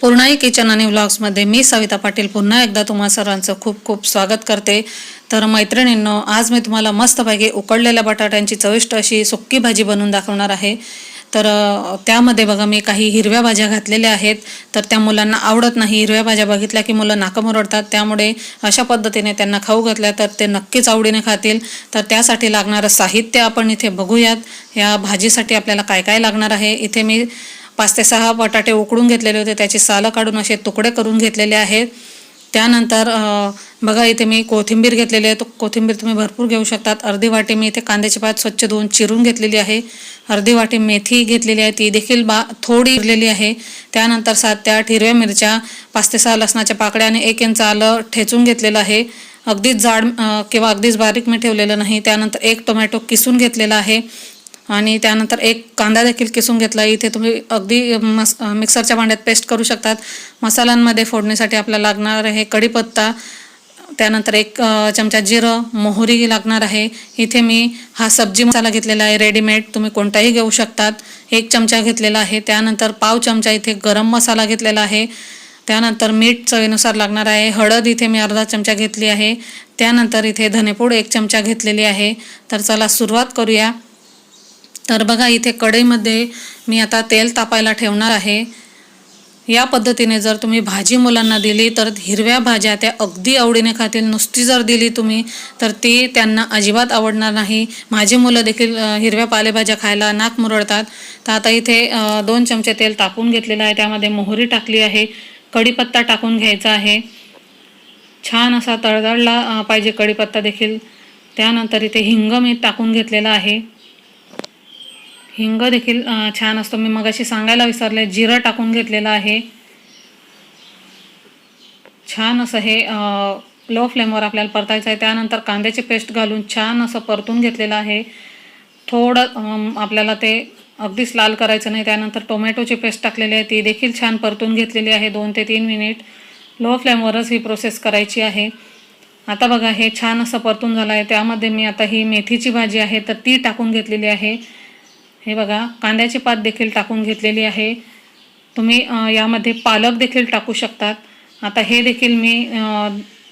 Purnai kitchen आणि व्लॉग्समध्ये मी सविता पाटील पुन्हा एकदा तुम्हा सर्वांचं खूप खूप स्वागत करते. तर मैत्रिणींनो आज मी तुम्हाला मस्तपैकी उकडलेल्या बटाट्यांची चविष्ट अशी सुक्की भाजी बनवून दाखवणार आहे. तर त्यामध्ये बघा मी काही हिरव्या भाज्या घातलेल्या आहेत. तर त्या मुलांना आवडत नाही. हिरव्या भाज्या बघितल्या की मुलं नाकं मुरडतात. त्यामुळे अशा पद्धतीने त्यांना खाऊ घातल्या तर ते नक्कीच आवडीने खातील. तर त्यासाठी लागणारं साहित्य आपण इथे बघूयात. या भाजीसाठी आपल्याला काय काय लागणार आहे? इथे मी पाच ते सहा बटाटे उकडून घेतलेले होते. त्याची सालं काढून असे तुकडे करून घेतलेले आहेत. त्यानंतर बघा इथे मी कोथिंबीर घेतलेली आहे. तो कोथिंबीर तुम्ही भरपूर घेऊ शकतात. अर्धी वाटी मी इथे कांद्याची पात स्वच्छ धुवून चिरून घेतलेली आहे. अर्धी वाटी मेथी घेतलेली आहे. ती देखील बा थोडी उरलेली आहे. त्यानंतर सात ते आठ हिरव्या मिरच्या पाच ते सहा लसणाच्या पाकड्या आणि एक इंच आलं ठेचून घेतलेलं आहे. अगदीच जाड किंवा अगदीच बारीक मी ठेवलेलं नाही. त्यानंतर एक टोमॅटो किसून घेतलेला आहे. आणि त्यानंतर एक कांदा देखील किसून घेतला. इथे तुम्ही अगदी मस मिक्सरच्या भांड्यात पेस्ट करू शकतात. मसाल्यांमध्ये फोडणीसाठी आपल्याला लागणार आहे कढीपत्ता. त्यानंतर एक चमचा जिरं मोहरी लागणार आहे. इथे मी हा सब्जी मसाला घेतलेला आहे रेडीमेड तुम्ही कोणताही घेऊ शकतात. एक चमचा घेतलेला आहे. त्यानंतर पाव चमचा इथे गरम मसाला घेतलेला आहे. त्यानंतर मीठ चवीनुसार लागणार आहे. हळद इथे मी अर्धा चमचा घेतली आहे. त्यानंतर इथे धनेपूड एक चमचा घेतलेली आहे. तर चला सुरुवात करूया. तर बघा इथे कढईमध्ये मी आता तेल तापायला ठेवणार आहे. या पद्धतीने जर तुम्ही भाजी मुलांना दिली तर हिरव्या भाज्या त्या अगदी आवडीने खातील. नुसती जर दिली तुम्ही तर ती त्यांना अजिबात आवडणार नाही. माझी मुलं देखील हिरव्या पालेभाज्या खायला नाक मुरडतात. तर आता इथे दोन चमचे तेल टाकून घेतलेलं आहे. त्यामध्ये मोहरी टाकली आहे. कढीपत्ता टाकून घ्यायचा आहे. छान असा तळतळला पाहिजे कढीपत्ता देखील. त्यानंतर इथे हिंग मी टाकून घेतलेला आहे. हिंग देखील छान असतो. मी मगाशी सांगायला विसरले. जिरं टाकून घेतलेलं आहे. छान असं हे लो फ्लेमवर आपल्याला परतायचं आहे. त्यानंतर कांद्याची पेस्ट घालून छान असं परतून घेतलेलं आहे. थोडं आपल्याला ते अगदीच लाल करायचं नाही. त्यानंतर टोमॅटोची पेस्ट टाकलेली आहे. ती देखील छान परतून घेतलेली आहे. दोन ते तीन मिनिट लो फ्लेमवरच ही प्रोसेस करायची आहे. आता बघा हे छान असं परतून झालं आहे. त्यामध्ये मी आता ही मेथीची भाजी आहे तर ती टाकून घेतलेली आहे. हे बघा कांद्याची पात देखील टाकून घेतलेली आहे. तुम्ही यामध्ये पालक देखील टाकू शकतात. आता हे देखील मी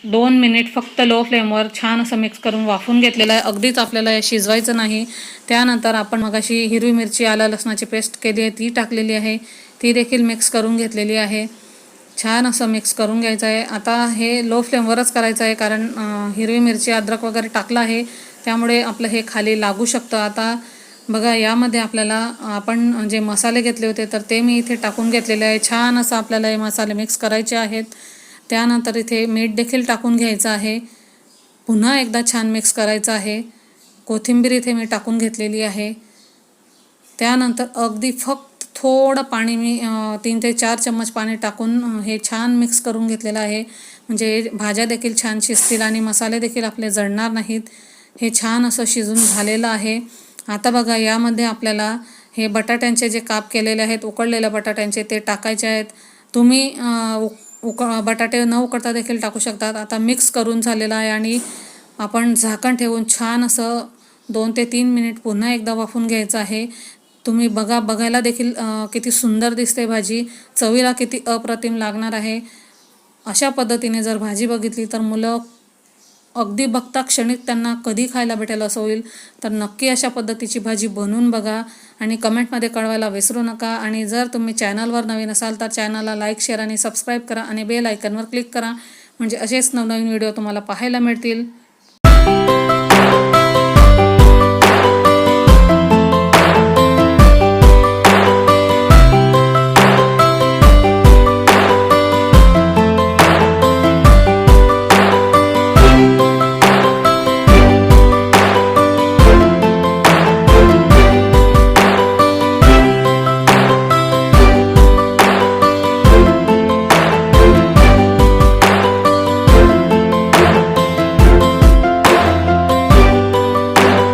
दोन मिनिट फक्त लो फ्लेमवर छान असं मिक्स करून वाफून घेतलेलं आहे. अगदीच आपल्याला हे शिजवायचं नाही. त्यानंतर आपण मग अशी हिरवी मिरची आलं लसणाची पेस्ट केली आहे ती टाकलेली आहे. ती देखील मिक्स करून घेतलेली आहे. छान असं मिक्स करून घ्यायचं आहे. आता हे लो फ्लेमवरच करायचं आहे कारण हिरवी मिरची अद्रक वगैरे टाकलं आहे. त्यामुळे आपलं हे खाली लागू शकतं. आता बघा यामध्ये आपल्याला आपण जे मसाले घेतले होते तर ते मी इथे टाकून घेतलेले आहे. छान असं आपल्याला हे मसाले मिक्स करायचे आहेत. त्यानंतर इथे मीठ देखील टाकून घ्यायचं आहे. पुन्हा एकदा छान मिक्स करायचं आहे. कोथिंबीर इथे मी टाकून घेतलेली आहे. त्यानंतर अगदी फक्त थोडं पाणी मी तीन ते चार चम्मच पाणी टाकून हे छान मिक्स करून घेतलेलं आहे. म्हणजे भाज्या देखील छान शिजतील आणि मसाले देखील आपले जळणार नाहीत. हे छान असं शिजून झालेलं आहे. आता बघा यामध्ये आपल्याला हे बटाट्यांचे जे काप केलेले आहेत उकडलेल्या बटाट्यांचे ते टाकायचे आहेत. तुम्ही उक उक बटाटे न उकडता देखील टाकू शकतात. आता मिक्स करून झालेला आहे आणि आपण झाकण ठेवून छान असं दोन ते तीन मिनिट पुन्हा एकदा वाफून घ्यायचं आहे. तुम्ही बघा बघायला देखील किती सुंदर दिसते भाजी. चवीला किती अप्रतिम लागणार आहे. अशा पद्धतीने जर भाजी बघितली तर मुलं अगदी बघता क्षणिक त्यांना कधी खायला भेटेल असं होईल. तर नक्की अशा पद्धतीची भाजी बनवून बघा आणि कमेंटमध्ये कळवायला विसरू नका. आणि जर तुम्ही चॅनलवर नवीन असाल तर चॅनलला लाईक शेअर आणि सबस्क्राईब करा आणि बेल आयकनवर क्लिक करा. म्हणजे असेच नवनवीन व्हिडिओ तुम्हाला पाहायला मिळतील.